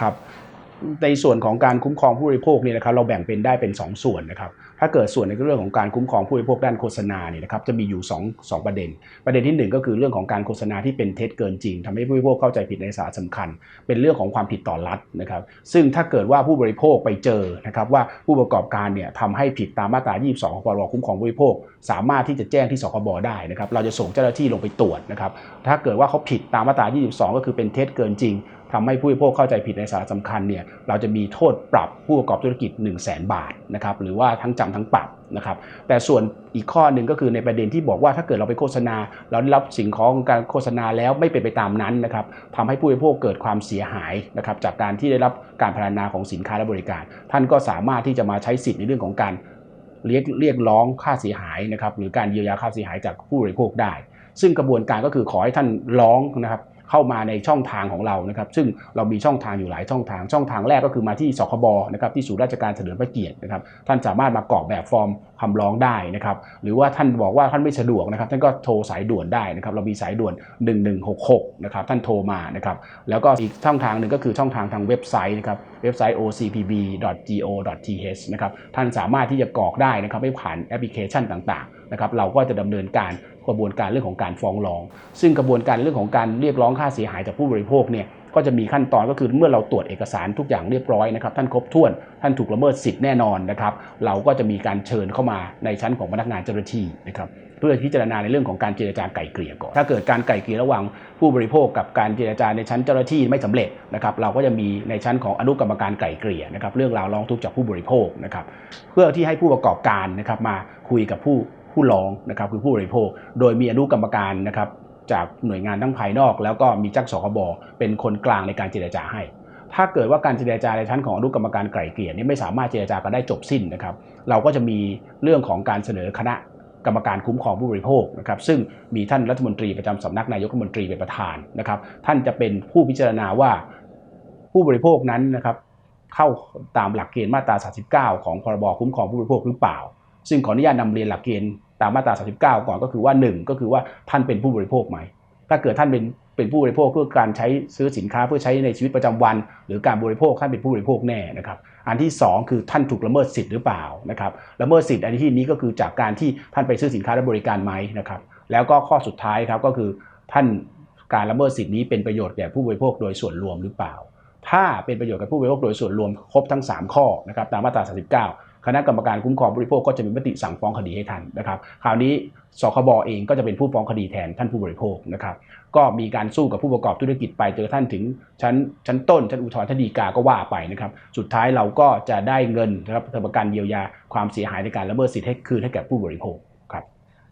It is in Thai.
ครับในส่วนของการคุ้มครองผู้บริโภคเนี่ยนะครับเราแบ่งเป็นได้เป็น 2 ส่วนนะครับถ้าเกิดส่วนในเรื่องของการคุ้มครองผู้บริโภคด้านโฆษณาเนี่ยนะครับจะมีอยู่2 2ประเด็น ประเด็นทีหนึ่1 ก็คือเรื่องของการโฆษณาที่เป็นเท็จเกินจริงทำให้ผู้บริโภคเข้าใจผิดในสาระสำคัญ เป็นเรื่องของความผิดต่อรัฐนะครับซึ่งถ้าเกิดว่าผู้บริโภคไปเจอนะครับว่าผู้ประกอบการเนี่ยทำให้ผิดตามมาตรา 22 ของพรบคุ้มครองผู้บริโภค สามารถที่จะแจ้งที่สคบได้นะครับเราจะส่งเจ้าหน้าที่ลงไปตรวจนะครับถ้าเกิดว่าเขาผิดตามมาตรา 22 ก็คือเป็นเท็จเกินจริงทำให้ผู้บริโภคเข้าใจผิดในสาระสำคัญเนี่ยเราจะมีโทษปรับผู้ประกอบธุรกิจ 1 0 0 0 0แบาทนะครับหรือว่าทั้งจำทั้งปรับนะครับแต่ส่วนอีกข้อหนึ่งก็คือในประเด็นที่บอกว่าถ้าเกิดเราไปโฆษณา เราได้รับสิ่งของการโฆษณาแล้วไม่เป็นไปตามนั้นนะครับทำให้ผู้บริโภคเกิดความเสียหายนะครับจากการที่ได้รับการพัฒนาของสินค้าและบริการ ท่านก็สามารถที่จะมาใช้สิทธิ์ในเรื่องของการเรียกเรียกร้องค่าเสียหายนะครับหรือการเยียวยาค่าเสียหายจากผู้บริโภคได้ ซึ่งกระบวนการก็คือขอให้ท่านร้องนะครับ เข้ามาในช่องทางของเรานะครับซึ่งเรามีช่องทางอยู่หลายช่องทาง ช่องทางแรกก็คือมาที่สคบนะครับที่ศูนย์ราชการเฉลิมพระเกียรตินะครับท่านสามารถมากรอกแบบฟอร์มคำร้องได้นะครับหรือว่าท่านบอกว่าท่านไม่สะดวกนะครับท่านก็โทรสายด่วนได้นะครับเรามีสายด่วน 1166นะครับท่านโทรมานะครับแล้วก็อีกช่องทางหนึ่งก็คือช่องทางทางเว็บไซต์นะครับเว็บไซต์ ocpb.go.th นะครับท่านสามารถที่จะกรอกได้นะครับไม่ผ่านแอปพลิเคชันต่างๆนะครับเราก็จะดำเนินการกระบวนการเรื่องของการฟ้องร้อง ซึ่งกระบวนการเรื่องของการเรียกร้องค่าเสียหายจากผู้บริโภคเนี่ยก็จะมีขั้นตอนก็คือเมื่อเราตรวจเอกสารทุกอย่างเรียบร้อยนะครับท่านครบถ้วน ท่านถูกละเมิดสิทธิ์แน่นอนนะครับ เราก็จะมีการเชิญเข้ามาในชั้นของพนักงานเจ้าหน้าที่นะครับเพื่อพิจารณาในเรื่องของการเจรจาไก่เกลี่ยก่อน ถ้าเกิดการไก่เกลี่ยระหว่างผู้บริโภคกับการเจรจาในชั้นเจ้าหน้าที่ไม่สำเร็จนะครับ เราก็จะมีในชั้นของอนุกรรมการไก่เกลี่ยนะครับ เรื่องราวร้องทุกข์จากผู้บริโภคนะครับ เพื่อที่ให้ผู้ประกอบการนะครับมาคุยกับผู้ ผู้ร้องนะครับคือผู้บริโภค โดยมีอนุกรรมการนะครับจากหน่วยงานทั้งภายนอก แล้วก็มีจักสคบเป็นคนกลางในการเจรจาให้ ถ้าเกิดว่าการเจรจาในชั้นของอนุกรรมการไกล่เกลี่ยนี่ไม่สามารถเจรจากันได้จบสิ้นนะครับ เราก็จะมีเรื่องของการเสนอคณะกรรมการคุ้มครองผู้บริโภคนะครับซึ่งมีท่านรัฐมนตรีประจำสำนักนายกรัฐมนตรีเป็นประธานนะครับ ท่านจะเป็นผู้พิจารณาว่าผู้บริโภคนั้นนะครับเข้าตามหลักเกณฑ์มาตรา 39 ของพรบคุ้มครองผู้บริโภคหรือเปล่า ซึ่งขออนุญาตนำเรียนหลักเกณฑ์ ตามมาตรา 39 ก่อนก็คือว่า 1 ก็คือว่าท่านเป็นผู้บริโภคไหม ถ้าเกิดท่านเป็นเป็นผู้บริโภคเพื่อการใช้ซื้อสินค้าเพื่อใช้ในชีวิตประจำวัน หรือการบริโภคท่านเป็นผู้บริโภคแน่นะครับอันที่ 2 คือท่านถูกละเมิดสิทธิ์หรือเปล่านะครับละเมิดสิทธิ์อันที่นี้ก็คือจากการที่ท่านไปซื้อสินค้าและบริการไหมนะครับแล้วก็ข้อสุดท้ายครับก็คือท่านการละเมิดสิทธิ์นี้เป็นประโยชน์แก่ผู้บริโภคโดยส่วนรวมหรือเปล่า ถ้าเป็นประโยชน์กับผู้บริโภคโดยส่วนรวมครบทั้ง 3 ข้อนะครับตามมาตรา 39 คณะกรรมการคุ้มครองผู้บริโภคก็จะมีมติสั่งฟ้องคดีให้ทันนะครับคราวนี้สคบเองก็จะเป็นผู้ฟ้องคดีแทนท่านผู้บริโภคนะครับก็มีการสู้กับผู้ประกอบธุรกิจไปจนท่านถึงชั้นชั้นต้นชั้นอุทธรณ์ชั้นฎีกาก็ว่าไปนะครับสุดท้ายเราก็จะได้เงินนะครับประกันเยียวยาความเสียหายในการละเมิดสิทธิ์ให้คืนให้แก่ผู้บริโภค